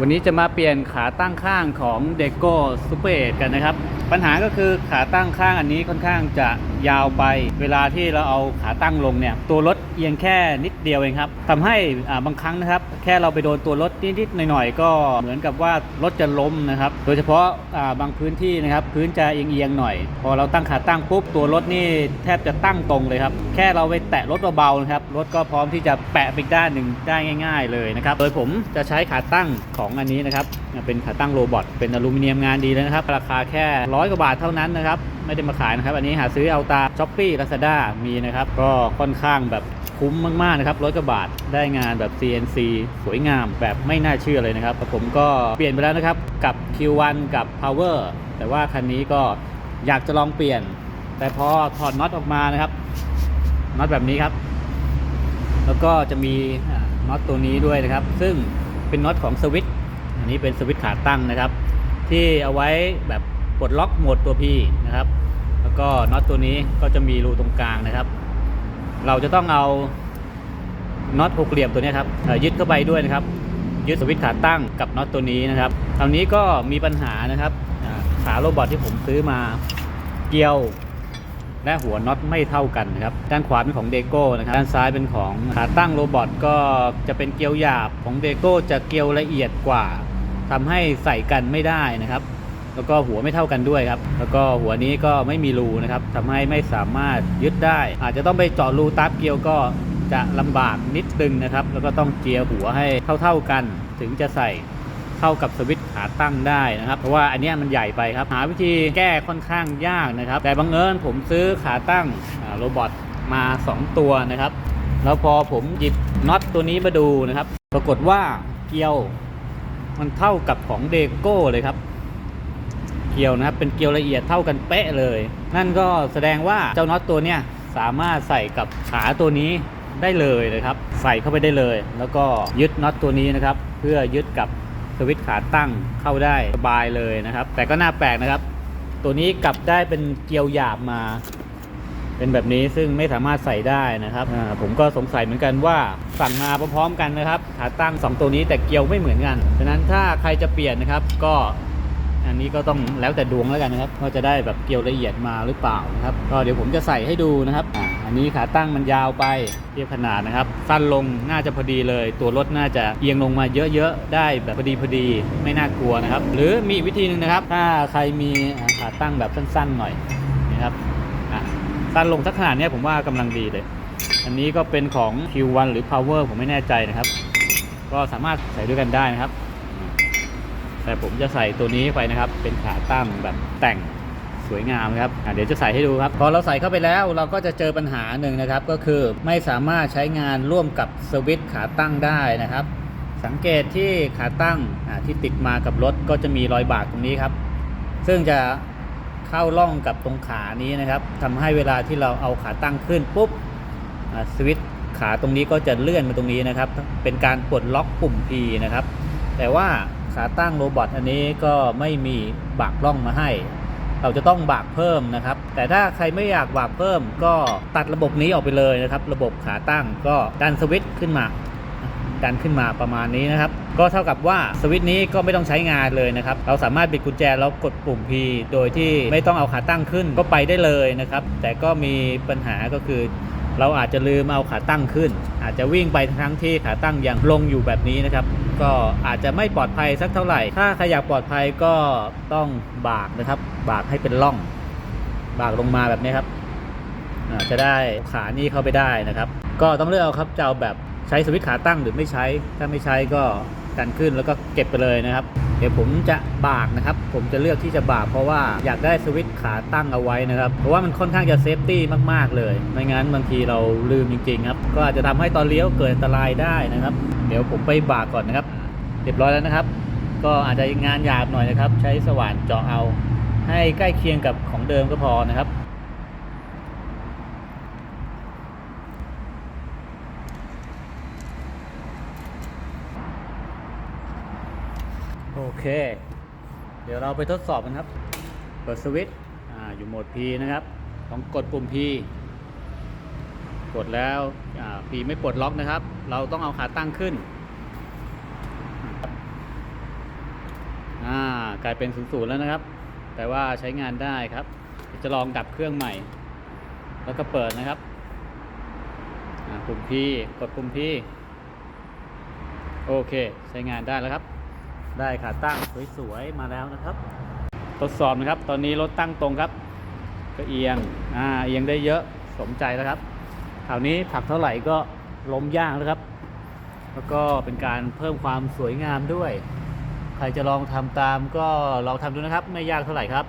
วันนี้จะมาเปลี่ยนขาตั้งข้างของเดโก้ซูเปอร์กันนะครับ ปัญหาก็คือขาตั้งข้างอันนี้ค่อนข้างจะยาวไป เวลาที่เราเอาขาตั้งลงเนี่ย ตัวรถ เอียงแค่นิดเดียวเองครับทำให้บางครั้งนะครับ แค่เราไปโดนตัวรถนิดๆหน่อยๆ ก็เหมือนกับว่ารถจะล้มนะครับ โดยเฉพาะบางพื้นที่นะครับ พื้นจะเอียงๆหน่อย พอเราตั้งขาตั้งปุ๊บตัวรถนี่แทบจะตั้งตรงเลยครับ แค่เราไปแตะรถเบาๆนะครับ รถก็พร้อมที่จะแปะไปด้านหนึ่งได้ง่าย ๆ เลยนะครับ โดยผมจะใช้ขาตั้งของอันนี้นะครับ เป็นขาตั้งโรบอท เป็นอลูมิเนียมงานดีเลยนะครับ ราคาแค่ร้อยกว่าบาทเท่านั้นนะครับ ไม่ได้มาขายนะครับ อันนี้หาซื้อเอาตาช้อปปี้ลาซาด้ามีนะครับ ก็ค่อนข้างแบบ คุ้มมากๆนะครับร้อยกว่าบาทได้งานแบบ CNC สวยงามแบบไม่น่าเชื่อเลยนะครับผมก็เปลี่ยนไปแล้วนะครับกับ Q1 กับ Power แต่ว่าคันนี้ก็อยากจะลองเปลี่ยน แต่พอถอดน็อตออกมานะครับน็อตแบบนี้ครับ แล้วก็จะมีน็อตตัวนี้ด้วยนะครับ ซึ่งเป็นน็อตของสวิตช์อันนี้เป็นสวิตช์ขาตั้งนะครับ ที่เอาไว้แบบปลดล็อกโหมดตัว P นะครับ แล้วก็น็อตตัวนี้ก็จะมีรูตรงกลางนะครับ เราจะต้องเอาน็อตหกเหลี่ยมตัวนี้ครับยึดเข้าไปด้วยนะครับ ยึดสวิตช์ขาตั้งกับน็อตตัวนี้นะครับคราวนี้ก็มีปัญหานะครับอ่าขาโรบอทที่ผมซื้อมาเกี่ยวและหัวน็อตไม่เท่ากันนะครับ ด้านขวาเป็นของเดโก้นะครับ ด้านซ้ายเป็นของขาตั้งโรบอทก็จะเป็นเกลียวหยาบของเดโก้จะเกลียวละเอียดกว่าทำให้ใส่กันไม่ได้นะครับ แล้วก็หัวไม่เท่ากันด้วยครับ แล้วก็หัวนี้ก็ไม่มีรูนะครับทำให้ไม่สามารถยึดได้ อาจจะต้องไปเจาะรูตับเกลียวก็จะลำบากนิดนึงนะครับ แล้วก็ต้องเจียหัวให้เท่าๆกัน ถึงจะใส่เข้ากับสวิตช์ขาตั้งได้นะครับ เพราะว่าอันนี้มันใหญ่ไปครับ หาวิธีแก้ค่อนข้างยากนะครับ แต่บังเอิญผมซื้อขาตั้งโรบอทมา 2 ตัวนะครับ แล้วพอผมหยิบน็อตตัวนี้มาดูนะครับ ปรากฏว่าเกลียว มันเท่ากับของเดโก้เลยครับ กลียวนะครับ เป็นเกลียวละเอียดเท่ากันเป๊ะเลย นั่นก็แสดงว่าเจ้าน็อตตัวเนี้ยสามารถใส่กับขาตัวนี้ได้เลยนะครับ ใส่เข้าไปได้เลย แล้วก็ยึดน็อตตัวนี้นะครับ เพื่อยึดกับสวิตช์ขาตั้งเข้าได้สบายเลยนะครับ แต่ก็น่าแปลกนะครับ ตัวนี้กลับได้เป็นเกลียวหยาบมา เป็นแบบนี้ซึ่งไม่สามารถใส่ได้นะครับผมก็สงสัยเหมือนกันว่าสั่งมาพร้อมๆกันนะครับ ขาตั้ง 2 ตัวนี้แต่เกลียวไม่เหมือนกันฉะนั้นถ้าใครจะเปลี่ยนนะครับ ก็ อันนี้ก็ต้องแล้วแต่ดวงแล้วกันนะครับว่าจะได้แบบเกลียวละเอียดมาหรือเปล่านะครับก็เดี๋ยวผมจะใส่ให้ดูนะครับอ่าอันนี้ขาตั้งมันยาวไปเทียบขนาดนะครับ สั้นลงน่าจะพอดีเลย ตัวรถน่าจะเอียงลงมาเยอะๆได้แบบพอดีพอดีไม่น่ากลัวนะครับ หรือมีวิธีหนึ่งนะครับ ถ้าใครมีขาตั้งแบบสั้นๆหน่อยนะครับอะสั้นลงสักขนาดเนี้ยผมว่ากำลังดีเลย อันนี้ก็เป็นของ Q1 หรือ Power ผมไม่แน่ใจนะครับ ก็สามารถใส่ด้วยกันได้นะครับ แต่ผมจะใส่ตัวนี้ไปนะครับ เป็นขาตั้งแบบแต่งสวยงามครับเดี๋ยวจะใส่ให้ดูครับ พอเราใส่เข้าไปแล้วเราก็จะเจอปัญหาหนึ่งนะครับ ก็คือไม่สามารถใช้งานร่วมกับสวิตช์ขาตั้งได้นะครับ สังเกตที่ขาตั้งที่ติดมากับรถก็จะมีรอยบากตรงนี้ครับ ซึ่งจะเข้าร่องกับตรงขานี้นะครับทำให้เวลาที่เราเอาขาตั้งขึ้นปุ๊บสวิตช์ขาตรงนี้ก็จะเลื่อนมาตรงนี้นะครับ เป็นการปลดล็อกปุ่ม P นะครับ แต่ว่า ขาตั้งโรบอทอันนี้ก็ไม่มีบากล่องมาให้ เราจะต้องบากเพิ่มนะครับ แต่ถ้าใครไม่อยากบากเพิ่ม ก็ตัดระบบนี้ออกไปเลยนะครับ ระบบขาตั้งก็ดันสวิตช์ขึ้นมาดันขึ้นมาประมาณนี้นะครับ ก็เท่ากับว่าสวิตช์นี้ก็ไม่ต้องใช้งานเลยนะครับ เราสามารถบิดกุญแจแล้วกดปุ่ม P โดยที่ไม่ต้องเอาขาตั้งขึ้นก็ไปได้เลยนะครับ แต่ก็มีปัญหาก็คือ เราอาจจะลืมเอาขาตั้งขึ้น อาจจะวิ่งไปทั้งที่ขาตั้งยังลงอยู่แบบนี้นะครับ ก็อาจจะไม่ปลอดภัยสักเท่าไหร่ ถ้าใครอยากปลอดภัยก็ต้องบากนะครับ บากให้เป็นร่อง บากลงมาแบบนี้ครับจะได้ขานี่เข้าไปได้นะครับ ก็ต้องเลือกเอาครับจะเอาแบบใช้สวิตช์ขาตั้งหรือไม่ใช้ ถ้าไม่ใช้ก็ ดันขึ้นแล้วก็เก็บไปเลยนะครับ เดี๋ยวผมจะบากนะครับ ผมจะเลือกที่จะบากเพราะว่าอยากได้สวิตช์ขาตั้งเอาไว้นะครับ เพราะว่ามันค่อนข้างจะเซฟตี้มาก ๆ เลย ไม่งั้นบางทีเราลืมจริง ๆ ครับ ก็อาจจะทำให้ตอนเลี้ยวเกิดอันตรายได้นะครับ เดี๋ยวผมไปบากก่อนนะครับ เรียบร้อยแล้วนะครับ ก็อาจจะงานหยาบหน่อยนะครับ ใช้สว่านเจาะเอา ให้ใกล้เคียงกับของเดิมก็พอนะครับ โอเค เดี๋ยวเราไปทดสอบกันครับ เปิดสวิตช์อยู่โหมด P นะครับต้องกดปุ่ม P กดแล้ว P ไม่ปลดล็อกนะครับ เราต้องเอาขาตั้งขึ้น กลายเป็นศูนย์ศูนย์แล้วนะครับ แต่ว่าใช้งานได้ครับ จะลองดับเครื่องใหม่ แล้วก็เปิดนะครับปุ่ม P กดปุ่ม P โอเค ใช้งานได้แล้วครับ ได้ขาตั้งสวยๆมาแล้วนะครับ ทดสอบนะครับ ตอนนี้รถตั้งตรงครับ ก็เอียงอ่าเอียงได้เยอะสมใจแล้วครับคราวนี้ผลักเท่าไหร่ก็ล้มยากแล้วครับ แล้วก็เป็นการเพิ่มความสวยงามด้วย ใครจะลองทำตามก็ลองทำดูนะครับ ไม่ยากเท่าไหร่ครับ